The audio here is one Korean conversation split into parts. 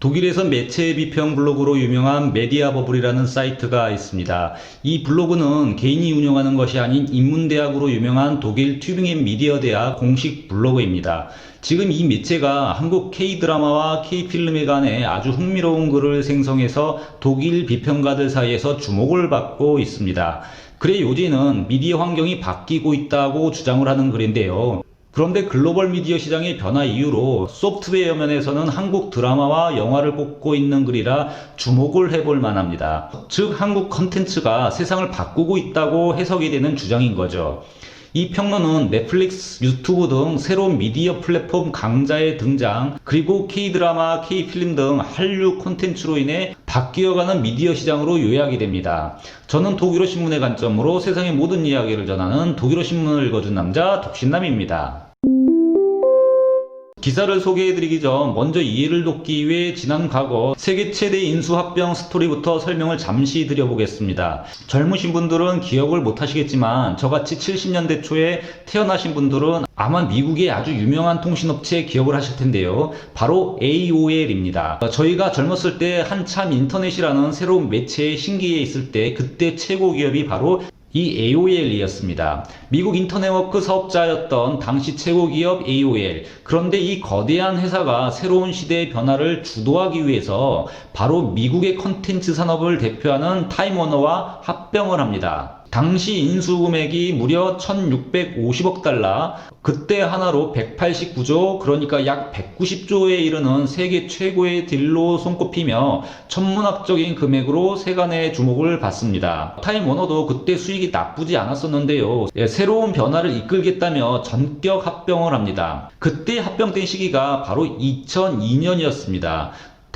독일에서 매체 비평 블로그로 유명한 메디아 버블이라는 사이트가 있습니다. 이 블로그는 개인이 운영하는 것이 아닌 인문대학으로 유명한 독일 튜빙엔 미디어 대학 공식 블로그입니다. 지금 이 매체가 한국 K-드라마와 K-필름에 관해 아주 흥미로운 글을 생성해서 독일 비평가들 사이에서 주목을 받고 있습니다. 글의 요지는 미디어 환경이 바뀌고 있다고 주장을 하는 글인데요. 그런데 글로벌 미디어 시장의 변화 이후로 소프트웨어 면에서는 한국 드라마와 영화를 꼽고 있는 글이라 주목을 해볼 만합니다. 즉 한국 컨텐츠가 세상을 바꾸고 있다고 해석이 되는 주장인 거죠. 이 평론은 넷플릭스, 유튜브 등 새로운 미디어 플랫폼 강자의 등장, 그리고 K-드라마, K-필름 등 한류 콘텐츠로 인해 바뀌어가는 미디어 시장으로 요약이 됩니다. 저는 독일어 신문의 관점으로 세상의 모든 이야기를 전하는 독일어 신문을 읽어준 남자 독신남입니다. 기사를 소개해드리기 전 먼저 이해를 돕기 위해 지난 과거 세계 최대 인수합병 스토리부터 설명을 잠시 드려보겠습니다. 젊으신 분들은 기억을 못하시겠지만 저같이 70년대 초에 태어나신 분들은 아마 미국의 아주 유명한 통신업체 기억을 하실 텐데요. 바로 AOL입니다. 저희가 젊었을 때 한참 인터넷이라는 새로운 매체에 신기해 있을 때 그때 최고 기업이 바로 이 AOL이었습니다. 미국 인터넷워크 사업자였던 당시 최고 기업 AOL. 그런데 이 거대한 회사가 새로운 시대의 변화를 주도하기 위해서 바로 미국의 컨텐츠 산업을 대표하는 타임워너와 합병을 합니다. 당시 인수 금액이 무려 1650억 달러, 그때 하나로 189조, 그러니까 약 190조에 이르는 세계 최고의 딜로 손꼽히며 천문학적인 금액으로 세간의 주목을 받습니다. 타임 워너도 그때 수익이 나쁘지 않았었는데요. 예, 새로운 변화를 이끌겠다며 전격 합병을 합니다. 그때 합병된 시기가 바로 2002년이었습니다.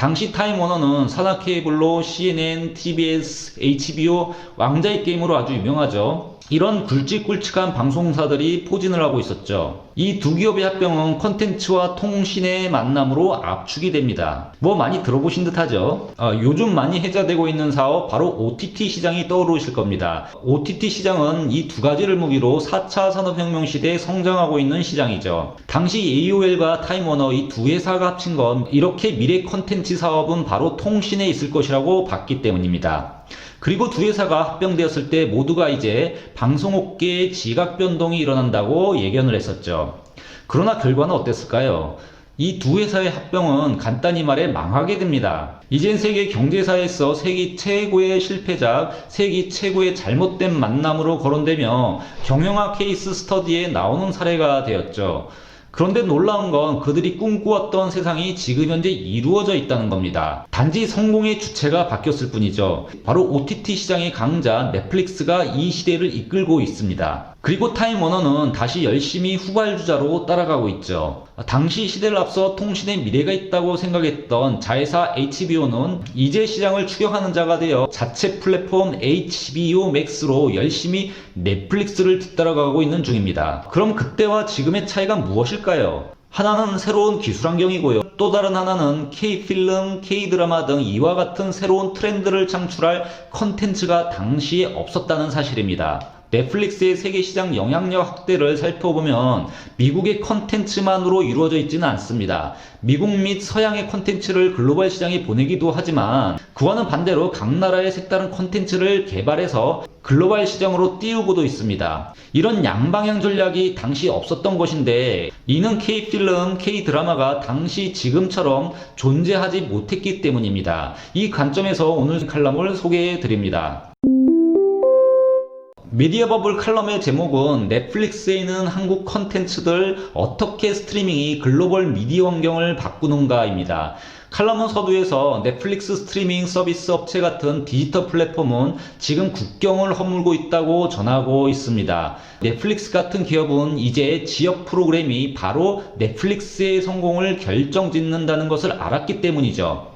당시 타임 워너는 산하케이블로 CNN, TBS, HBO, 왕자의 게임으로 아주 유명하죠. 이런 굵직굵직한 방송사들이 포진을 하고 있었죠. 이 두 기업의 합병은 컨텐츠와 통신의 만남으로 압축이 됩니다. 뭐 많이 들어보신 듯 하죠. 아, 요즘 많이 해자되고 있는 사업 바로 OTT 시장이 떠오르실 겁니다. OTT 시장은 이 두 가지를 무기로 4차 산업혁명 시대에 성장하고 있는 시장이죠. 당시 AOL과 타임워너 이 두 회사가 합친 건 이렇게 미래 컨텐츠 사업은 바로 통신에 있을 것이라고 봤기 때문입니다. 그리고 두 회사가 합병되었을 때 모두가 이제 방송업계의 지각 변동이 일어난다고 예견을 했었죠. 그러나 결과는 어땠을까요? 이 두 회사의 합병은 간단히 말해 망하게 됩니다. 이젠 세계 경제사에서 세계 최고의 실패작, 세계 최고의 잘못된 만남으로 거론되며 경영학 케이스 스터디에 나오는 사례가 되었죠. 그런데 놀라운 건 그들이 꿈꾸었던 세상이 지금 현재 이루어져 있다는 겁니다. 단지 성공의 주체가 바뀌었을 뿐이죠. 바로 OTT 시장의 강자 넷플릭스가 이 시대를 이끌고 있습니다. 그리고 타임 워너는 다시 열심히 후발주자로 따라가고 있죠. 당시 시대를 앞서 통신의 미래가 있다고 생각했던 자회사 HBO는 이제 시장을 추격하는 자가 되어 자체 플랫폼 HBO Max로 열심히 넷플릭스를 뒤따라가고 있는 중입니다. 그럼 그때와 지금의 차이가 무엇일까요? 하나는 새로운 기술 환경이고요. 또 다른 하나는 K필름, K드라마 등 이와 같은 새로운 트렌드를 창출할 컨텐츠가 당시에 없었다는 사실입니다. 넷플릭스의 세계 시장 영향력 확대를 살펴보면 미국의 컨텐츠만으로 이루어져 있지는 않습니다. 미국 및 서양의 컨텐츠를 글로벌 시장에 보내기도 하지만 그와는 반대로 각 나라의 색다른 컨텐츠를 개발해서 글로벌 시장으로 띄우고도 있습니다. 이런 양방향 전략이 당시 없었던 것인데 이는 K필름, K드라마가 당시 지금처럼 존재하지 못했기 때문입니다. 이 관점에서 오늘 칼럼을 소개해 드립니다. 미디어 버블 칼럼의 제목은 넷플릭스에 있는 한국 컨텐츠들 어떻게 스트리밍이 글로벌 미디어 환경을 바꾸는가입니다. 칼럼은 서두에서 넷플릭스 스트리밍 서비스 업체 같은 디지털 플랫폼은 지금 국경을 허물고 있다고 전하고 있습니다. 넷플릭스 같은 기업은 이제 지역 프로그램이 바로 넷플릭스의 성공을 결정짓는다는 것을 알았기 때문이죠.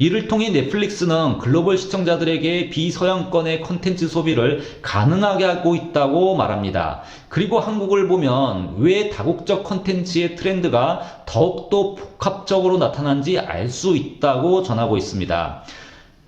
이를 통해 넷플릭스는 글로벌 시청자들에게 비서양권의 컨텐츠 소비를 가능하게 하고 있다고 말합니다. 그리고 한국을 보면 왜 다국적 컨텐츠의 트렌드가 더욱더 복합적으로 나타난지 알 수 있다고 전하고 있습니다.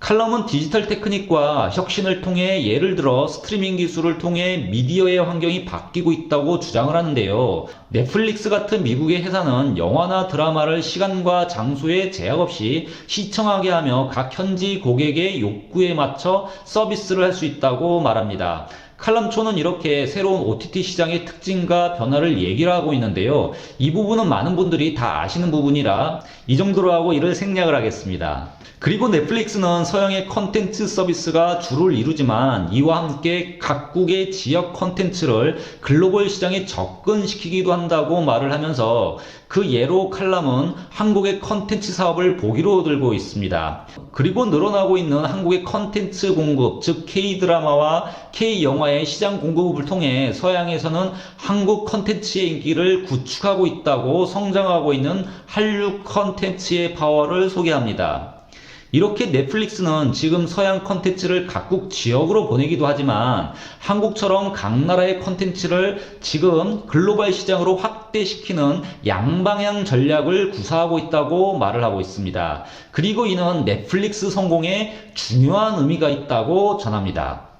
칼럼은 디지털 테크닉과 혁신을 통해 예를 들어 스트리밍 기술을 통해 미디어의 환경이 바뀌고 있다고 주장을 하는데요. 넷플릭스 같은 미국의 회사는 영화나 드라마를 시간과 장소에 제약 없이 시청하게 하며 각 현지 고객의 욕구에 맞춰 서비스를 할 수 있다고 말합니다. 칼럼초는 이렇게 새로운 OTT 시장의 특징과 변화를 얘기를 하고 있는데요. 이 부분은 많은 분들이 다 아시는 부분이라 이 정도로 하고 이를 생략을 하겠습니다. 그리고 넷플릭스는 서양의 컨텐츠 서비스가 주를 이루지만 이와 함께 각국의 지역 컨텐츠를 글로벌 시장에 접근시키기도 한다고 말을 하면서 그 예로 칼럼은 한국의 컨텐츠 사업을 보기로 들고 있습니다. 그리고 늘어나고 있는 한국의 컨텐츠 공급, 즉 K-드라마와 K-영화의 시장 공급을 통해 서양에서는 한국 컨텐츠의 인기를 구축하고 있다고 성장하고 있는 한류 컨텐츠의 파워를 소개합니다. 이렇게 넷플릭스는 지금 서양 컨텐츠를 각국 지역으로 보내기도 하지만 한국처럼 각 나라의 컨텐츠를 지금 글로벌 시장으로 확대시키는 양방향 전략을 구사하고 있다고 말을 하고 있습니다. 그리고 이는 넷플릭스 성공에 중요한 의미가 있다고 전합니다.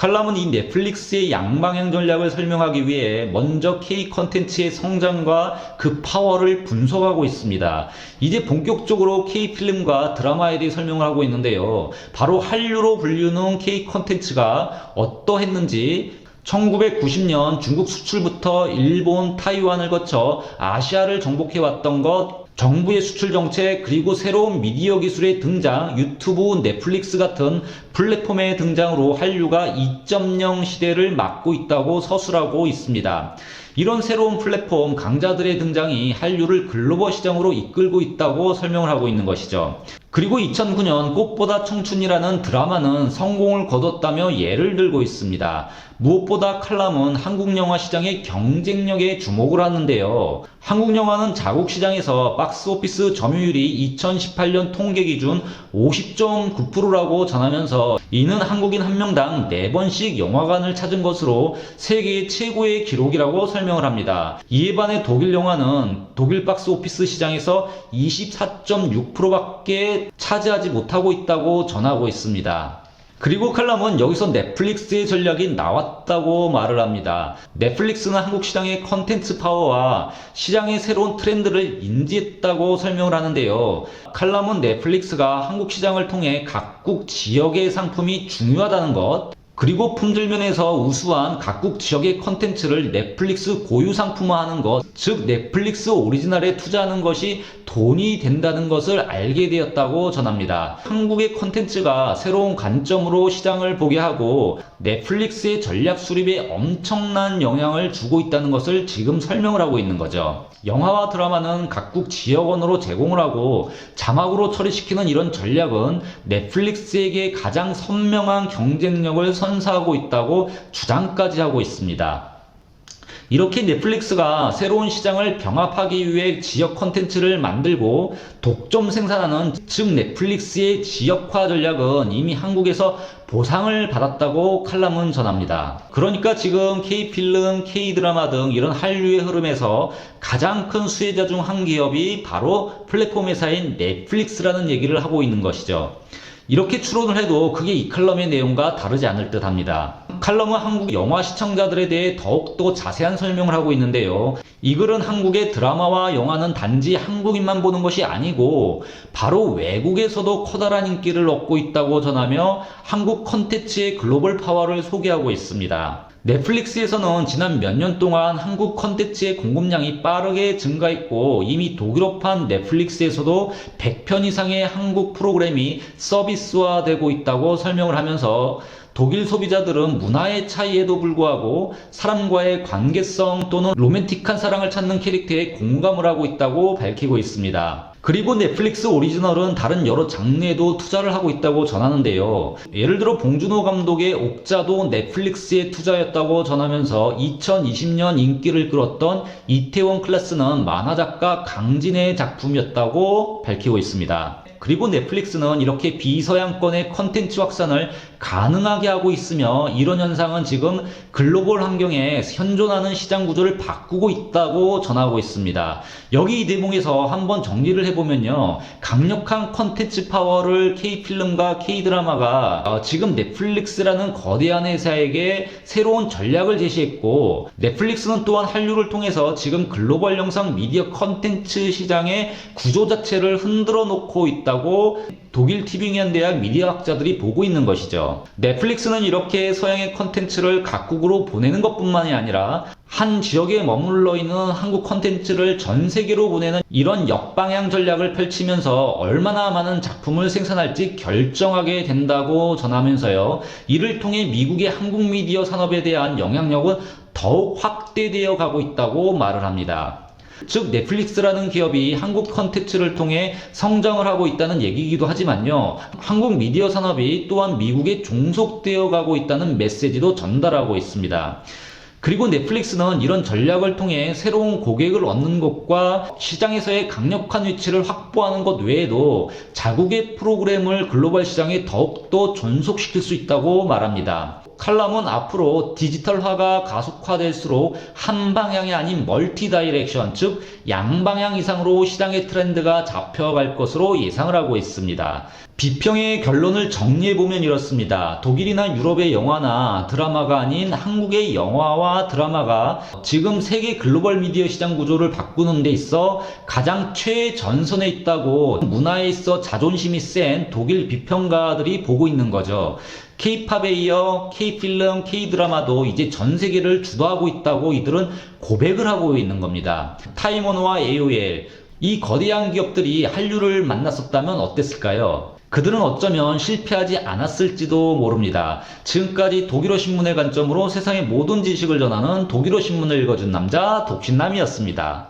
칼럼은 이 넷플릭스의 양방향 전략을 설명하기 위해 먼저 K 컨텐츠의 성장과 그 파워를 분석하고 있습니다. 이제 본격적으로 K 필름과 드라마에 대해 설명을 하고 있는데요. 바로 한류로 불리는 K 컨텐츠가 어떠했는지 1990년 중국 수출부터 일본, 타이완을 거쳐 아시아를 정복해왔던 것, 정부의 수출 정책, 그리고 새로운 미디어 기술의 등장, 유튜브, 넷플릭스 같은 플랫폼의 등장으로 한류가 2.0 시대를 맞고 있다고 서술하고 있습니다. 이런 새로운 플랫폼 강자들의 등장이 한류를 글로벌 시장으로 이끌고 있다고 설명을 하고 있는 것이죠. 그리고 2009년 꽃보다 청춘이라는 드라마는 성공을 거뒀다며 예를 들고 있습니다. 무엇보다 칼럼은 한국 영화 시장의 경쟁력에 주목을 하는데요. 한국 영화는 자국 시장에서 박스 오피스 점유율이 2018년 통계 기준 50.9%라고 전하면서 이는 한국인 한 명당 4번씩 영화관을 찾은 것으로 세계 최고의 기록이라고 설명을 합니다. 이에 반해 독일 영화는 독일 박스 오피스 시장에서 24.6%밖에 차지하지 못하고 있다고 전하고 있습니다. 그리고 칼럼은 여기서 넷플릭스의 전략이 나왔다고 말을 합니다. 넷플릭스는 한국 시장의 컨텐츠 파워와 시장의 새로운 트렌드를 인지했다고 설명을 하는데요. 칼럼은 넷플릭스가 한국 시장을 통해 각국 지역의 상품이 중요하다는 것, 그리고 품질면에서 우수한 각국 지역의 컨텐츠를 넷플릭스 고유 상품화하는 것, 즉 넷플릭스 오리지널에 투자하는 것이 돈이 된다는 것을 알게 되었다고 전합니다. 한국의 컨텐츠가 새로운 관점으로 시장을 보게 하고 넷플릭스의 전략 수립에 엄청난 영향을 주고 있다는 것을 지금 설명을 하고 있는 거죠. 영화와 드라마는 각국 지역언어로 제공을 하고 자막으로 처리시키는 이런 전략은 넷플릭스에게 가장 선명한 경쟁력을 선사하고 있다고 주장까지 하고 있습니다. 이렇게 넷플릭스가 새로운 시장을 병합하기 위해 지역 컨텐츠를 만들고 독점 생산하는 즉 넷플릭스의 지역화 전략은 이미 한국에서 보상을 받았다고 칼럼은 전합니다. 그러니까 지금 K필름, K드라마 등 이런 한류의 흐름에서 가장 큰 수혜자 중 한 기업이 바로 플랫폼 회사인 넷플릭스라는 얘기를 하고 있는 것이죠. 이렇게 추론을 해도 그게 이 칼럼의 내용과 다르지 않을 듯 합니다. 칼럼은 한국 영화 시청자들에 대해 더욱더 자세한 설명을 하고 있는데요. 이 글은 한국의 드라마와 영화는 단지 한국인만 보는 것이 아니고 바로 외국에서도 커다란 인기를 얻고 있다고 전하며 한국 컨텐츠의 글로벌 파워를 소개하고 있습니다. 넷플릭스에서는 지난 몇 년 동안 한국 컨텐츠의 공급량이 빠르게 증가했고 이미 독일어판 넷플릭스에서도 100편 이상의 한국 프로그램이 서비스화되고 있다고 설명을 하면서 독일 소비자들은 문화의 차이에도 불구하고 사람과의 관계성 또는 로맨틱한 사랑을 찾는 캐릭터에 공감을 하고 있다고 밝히고 있습니다. 그리고 넷플릭스 오리지널은 다른 여러 장르에도 투자를 하고 있다고 전하는데요. 예를 들어 봉준호 감독의 옥자도 넷플릭스에 투자했다고 전하면서 2020년 인기를 끌었던 이태원 클래스는 만화작가 강진의 작품이었다고 밝히고 있습니다. 그리고 넷플릭스는 이렇게 비서양권의 컨텐츠 확산을 가능하게 하고 있으며 이런 현상은 지금 글로벌 환경에 현존하는 시장 구조를 바꾸고 있다고 전하고 있습니다. 여기 이 대목에서 한번 정리를 해보면요. 강력한 컨텐츠 파워를 K필름과 K드라마가 어, 지금 넷플릭스라는 거대한 회사에게 새로운 전략을 제시했고 넷플릭스는 또한 한류를 통해서 지금 글로벌 영상 미디어 컨텐츠 시장의 구조 자체를 흔들어 놓고 있다 고 독일 티빙현 대학 미디어 학자들이 보고 있는 것이죠. 넷플릭스는 이렇게 서양의 컨텐츠를 각국으로 보내는 것뿐만이 아니라 한 지역에 머물러 있는 한국 컨텐츠를 전 세계로 보내는 이런 역방향 전략을 펼치면서 얼마나 많은 작품을 생산할지 결정하게 된다고 전하면서요. 이를 통해 미국의 한국 미디어 산업에 대한 영향력은 더욱 확대되어 가고 있다고 말을 합니다. 즉 넷플릭스라는 기업이 한국 컨텐츠를 통해 성장을 하고 있다는 얘기이기도 하지만요. 한국 미디어 산업이 또한 미국에 종속되어 가고 있다는 메시지도 전달하고 있습니다. 그리고 넷플릭스는 이런 전략을 통해 새로운 고객을 얻는 것과 시장에서의 강력한 위치를 확보하는 것 외에도 자국의 프로그램을 글로벌 시장에 더욱더 전속시킬 수 있다고 말합니다. 칼럼은 앞으로 디지털화가 가속화될수록 한 방향이 아닌 멀티 다이렉션, 즉 양방향 이상으로 시장의 트렌드가 잡혀갈 것으로 예상을 하고 있습니다. 비평의 결론을 정리해보면 이렇습니다. 독일이나 유럽의 영화나 드라마가 아닌 한국의 영화와 드라마가 지금 세계 글로벌 미디어 시장 구조를 바꾸는 데 있어 가장 최전선에 있다고 문화에 있어 자존심이 센 독일 비평가들이 보고 있는 거죠. K-팝에 이어 K-필름, K-드라마도 이제 전 세계를 주도하고 있다고 이들은 고백을 하고 있는 겁니다. 타이머노와 AOL, 이 거대한 기업들이 한류를 만났었다면 어땠을까요? 그들은 어쩌면 실패하지 않았을지도 모릅니다. 지금까지 독일어 신문의 관점으로 세상의 모든 지식을 전하는 독일어 신문을 읽어준 남자 독신남이었습니다.